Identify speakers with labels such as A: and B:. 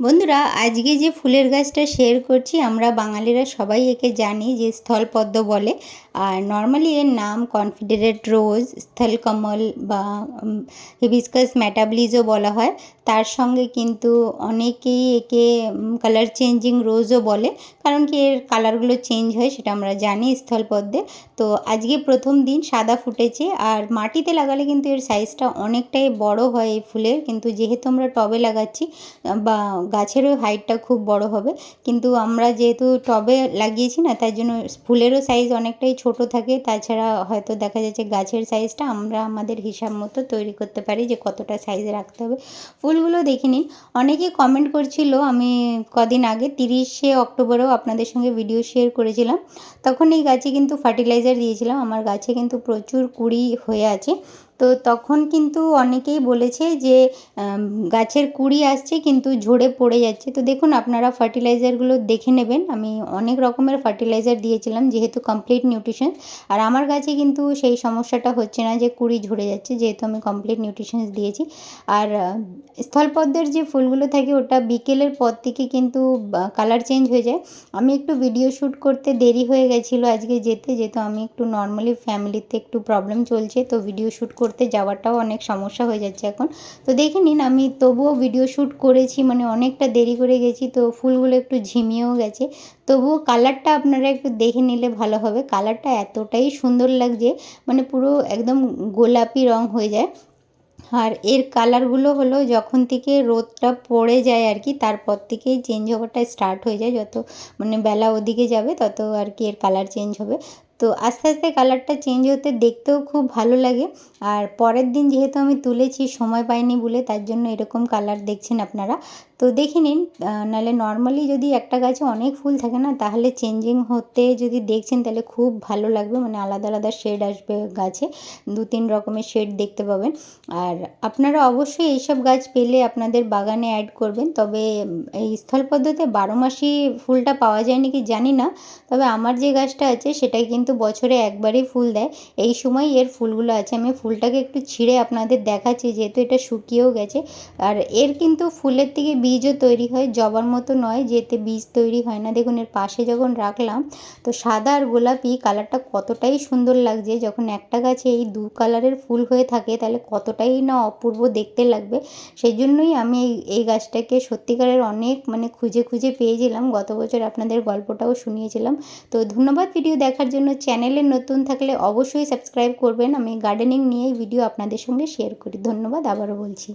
A: বন্ধুরা, আজকে যে ফুলের গাছটা শেয়ার করছি, আমরা বাঙালিরা সবাই একে জানি যে স্থলপদ্ম বলে। আর নর্মালি এর নাম কনফিডারেট রোজ স্থলকমল বা হিবিস্কাস ম্যাটাবলিজও বলা হয়। তার সঙ্গে কিন্তু অনেকেই একে কালার চেঞ্জিং রোজও বলে। কারণ কি এর কালারগুলো চেঞ্জ হয়, সেটা আমরা জানি স্থলপদ্মে। তো আজকে প্রথম দিন সাদা ফুটেছে, আর মাটিতে লাগালে কিন্তু এর সাইজটা অনেকটাই বড় হয় এই ফুলের। কিন্তু যেহেতু আমরা টবে লাগাচ্ছি, বা গাছেরও হাইটটা খুব বড় হবে। কিন্তু আমরা যেহেতু টবে লাগিয়েছি না, তাই জন্য ফুলেরও সাইজ অনেকটাই ছোট থাকে। তাছাড়া হয়তো দেখা যাচ্ছে গাছের সাইজটা আমরা আমাদের হিসাব মতো তৈরি করতে পারি যে কতটা সাইজ রাখতে হবে। ফুলগুলো দেখে নিন। অনেকে কমেন্ট করছিল, আমি কদিন আগে, তিরিশে অক্টোবরেও আপনাদের সঙ্গে ভিডিও শেয়ার করেছিলাম। তখন এই গাছে কিন্তু ফার্টিলাইজার দিয়েছিলাম। আমার গাছে কিন্তু প্রচুর কুড়ি হয়ে আছে। তো তখন কিন্তু অনেকেই বলেছে যে গাছের কুড়ি আসছে কিন্তু ঝরে পড়ে যাচ্ছে। তো দেখুন, আপনারা ফার্টিলাইজারগুলো দেখে নেবেন। আমি অনেক রকমের ফার্টিলাইজার দিয়েছিলাম যেহেতু কমপ্লিট নিউট্রিশন আর আমার গাছে কিন্তু সেই সমস্যাটা হচ্ছে না যে, কুড়ি ঝরে যাচ্ছে, যেহেতু আমি কমপ্লিট নিউট্রিশনস দিয়েছি। আর স্থলপদ্মের যে ফুলগুলো থাকে, ওটা বিকেলের পর থেকে কিন্তু কালার চেঞ্জ হয়ে যায়। আমি একটু ভিডিও শ্যুট করতে দেরি হয়ে গেছিল আজকে যেতে, যেহেতু আমি একটু নর্মালি ফ্যামিলিতে একটু প্রবলেম চলছে, তো ভিডিও শ্যুট করতে যাওয়াটাও অনেক সমস্যা হয়ে যাচ্ছে এখন। তো দেখে নিন, আমি তবুও ভিডিও শ্যুট করেছি মানে অনেকটা দেরি করে গেছি, তো ফুলগুলো একটু ঝিমিয়েও গেছে। তবুও কালারটা আপনারা একটু দেখে নিলে ভালো হবে। কালারটা এতটাই সুন্দর লাগছে মানে পুরো একদম গোলাপি রং হয়ে যায়। আর এর কালারগুলো হলো, যখন থেকে রোদটা পড়ে যায় আর কি তারপর থেকেই চেঞ্জ হওয়াটা স্টার্ট হয়ে যায়। যত মানে বেলা ওদিকে যাবে, তত আর কি এর কালার চেঞ্জ হবে। তো আস্তে আস্তে কালারটা চেঞ্জ হতে দেখতেও খুব ভালো লাগে। আর পরের দিন যেহেতু আমি তুলেছি, সময় পাইনি বলে তার জন্য এরকম কালার দেখছেন আপনারা। তো দেখে নিন নাহলে নর্মালি যদি একটা গাছে অনেক ফুল থাকে না, তাহলে চেঞ্জিং হতে যদি দেখছেন তাহলে খুব ভালো লাগবে। মানে আলাদা আলাদা শেড আসবে গাছে, দু তিন রকমের শেড দেখতে পাবেন। আর আপনারা অবশ্যই এইসব গাছ পেলে আপনাদের বাগানে অ্যাড করবেন। তবে এই স্থল পদ্ধতিতে বারো মাসই ফুলটা পাওয়া যায় নাকি জানি না। তবে আমার যে গাছটা আছে সেটাই কিন্তু বছরে একবারই ফুল দেয়। এই সময় এর ফুলগুলো আছে। আমি ফুলটাকে একটু ছিঁড়ে আপনাদের দেখাচ্ছি, যেহেতু এটা শুকিয়েও গেছে। আর এর কিন্তু ফুলের থেকে বীজও তৈরি হয়, জবার মতো নয়, যেতে বীজ তৈরি হয় না। দেখুন, এর পাশে যখন রাখলাম, তো সাদা আর গোলাপি কালারটা কতটাই সুন্দর লাগছে। যখন একটা গাছে এই দু কালারের ফুল হয়ে থাকে, তাহলে কতটাই না অপূর্ব দেখতে লাগবে। সেই জন্যই আমি এই গাছটাকে সত্যিকারের অনেক মানে খুঁজে খুঁজে পেয়েছিলাম। গত বছর আপনাদের গল্পটাও শুনিয়েছিলাম। তো ধন্যবাদ ভিডিও দেখার জন্য। চ্যানেলে নতুন থাকলে অবশ্যই সাবস্ক্রাইব করবেন। আমি গার্ডেনিং নিয়েই ভিডিও আপনাদের সঙ্গে শেয়ার করি। ধন্যবাদ, আবারও বলছি।